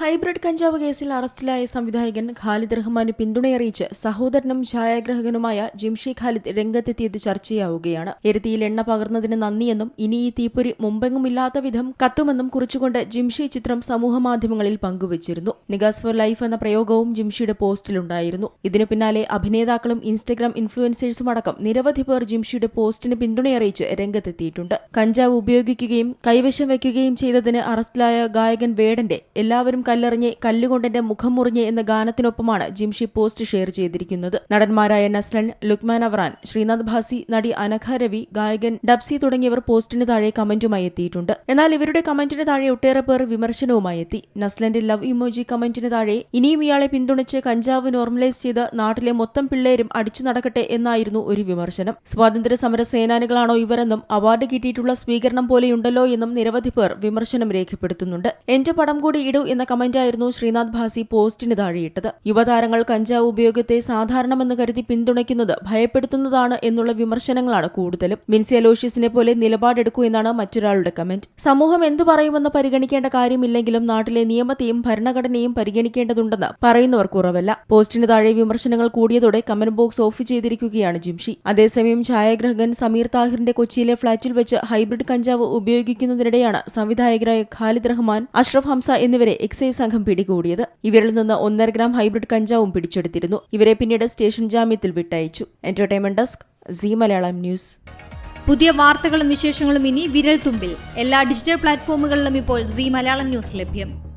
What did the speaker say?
Hybrid കഞ്ചാവ് കേസിൽ അറസ്റ്റിലായ സംവിധായകൻ ഖാലിദ് റഹ്മാന് പിന്തുണയറിയിച്ച് സഹോദരനും ഛായാഗ്രാഹകനുമായ ജിംഷി ഖാലിദ് രംഗത്തെത്തിയത് ചർച്ചയാവുകയാണ്. എരുത്തിയിൽ എണ്ണ പകർന്നതിന് നന്ദിയെന്നും ഇനി ഈ തീപ്പൊരി മുമ്പെങ്ങുമില്ലാത്ത വിധം കത്തുമെന്നും കുറിച്ചുകൊണ്ട് ജിംഷി ചിത്രം സമൂഹമാധ്യമങ്ങളിൽ പങ്കുവച്ചിരുന്നു. നിഗാസ് ഫോർ ലൈഫ് എന്ന പ്രയോഗവും ജിംഷിയുടെ പോസ്റ്റിലുണ്ടായിരുന്നു. ഇതിനു പിന്നാലെ അഭിനേതാക്കളും ഇൻസ്റ്റഗ്രാം ഇൻഫ്ലുവൻസേഴ്സും അടക്കം നിരവധി പേർ ജിംഷിയുടെ പോസ്റ്റിന് പിന്തുണയറിയിച്ച് രംഗത്തെത്തിയിട്ടുണ്ട്. കഞ്ചാവ് ഉപയോഗിക്കുകയും കൈവശം വയ്ക്കുകയും ചെയ്തതിന് അറസ്റ്റിലായ ഗായകൻ വേടന്റെ എല്ലാവരും കല്ലെറിഞ്ഞ് കല്ലുകൊണ്ടെന്റെ മുഖം മുറിഞ്ഞ് എന്ന ഗാനത്തിനൊപ്പമാണ് ജിംഷി പോസ്റ്റ് ഷെയർ ചെയ്തിരിക്കുന്നത്. നടന്മാരായ നസ്ലൻ ലുക്മാൻ അവറാൻ ശ്രീനാഥ് ഭാസി നടി അനഘ രവി ഗായകൻ ഡബ്സി തുടങ്ങിയവർ പോസ്റ്റിന് താഴെ കമന്റുമായി എത്തിയിട്ടുണ്ട്. എന്നാൽ ഇവരുടെ കമന്റിന് താഴെ ഒട്ടേറെ പേർ വിമർശനവുമായി എത്തി. നസ്ലന്റെ ലവ് ഇമോജി കമന്റിന് താഴെ ഇനിയും ഇയാളെ പിന്തുണച്ച് കഞ്ചാവ് നോർമലൈസ് ചെയ്ത് നാട്ടിലെ മൊത്തം പിള്ളേരും അടിച്ചു നടക്കട്ടെ എന്നായിരുന്നു ഒരു വിമർശനം. സ്വാതന്ത്ര്യ സമര സേനാനികളാണോ ഇവരെന്നും അവാർഡ് കിട്ടിയിട്ടുള്ള സ്വീകരണം പോലെയുണ്ടല്ലോ എന്നും നിരവധി പേർ വിമർശനം രേഖപ്പെടുത്തുന്നുണ്ട്. എന്റെ പടം കൂടി ഇടൂ എന്ന കമന്റായിരുന്നു ശ്രീനാഥ് ഭാസി പോസ്റ്റിന് താഴെയിട്ടത്. യുവതാരങ്ങൾ കഞ്ചാവ് ഉപയോഗത്തെ സാധാരണമെന്ന് കരുതി പിന്തുണയ്ക്കുന്നത് ഭയപ്പെടുത്തുന്നതാണ് എന്നുള്ള വിമർശനങ്ങളാണ് കൂടുതലും. വിൻസി അലോഷ്യസിനെ പോലെ നിലപാടെടുക്കൂ എന്നാണ് മറ്റൊരാളുടെ കമന്റ്. സമൂഹം എന്തു പറയുമെന്ന് പരിഗണിക്കേണ്ട കാര്യമില്ലെങ്കിലും നാട്ടിലെ നിയമത്തെയും ഭരണഘടനയും പരിഗണിക്കേണ്ടതുണ്ടെന്ന് പറയുന്നവർ കുറവല്ല. പോസ്റ്റിന് താഴെ വിമർശനങ്ങൾ കൂടിയതോടെ കമന്റ് ബോക്സ് ഓഫ് ചെയ്തിരിക്കുകയാണ് ജിംഷി. അതേസമയം ഛായാഗ്രഹകൻ സമീർ താഹിറിന്റെ കൊച്ചിയിലെ ഫ്ളാറ്റിൽ വെച്ച് ഹൈബ്രിഡ് കഞ്ചാവ് ഉപയോഗിക്കുന്നതിനിടെയാണ് സംവിധായകരായ ഖാലിദ് റഹ്മാൻ അഷ്റഫ് ഹംസ എന്നിവരെ എക്സൈസ് സംഘം പിടികൂടിയത്. ഇവരിൽ നിന്ന് ഒന്നര ഗ്രാം ഹൈബ്രിഡ് കഞ്ചാവും പിടിച്ചെടുത്തിരുന്നു. ഇവരെ പിന്നീട് സ്റ്റേഷൻ ജാമ്യത്തിൽ വിട്ടയച്ചു. Entertainment desk Zee Malayalam news. പുതിയ വാർത്തകളും വിശേഷങ്ങളും ഇനി വിരൽ തുമ്പിൽ എല്ലാ ഡിജിറ്റൽ പ്ലാറ്റ്ഫോമുകളിലും ഇപ്പോൾ സി മലയാളം ന്യൂസ് ലഭ്യം.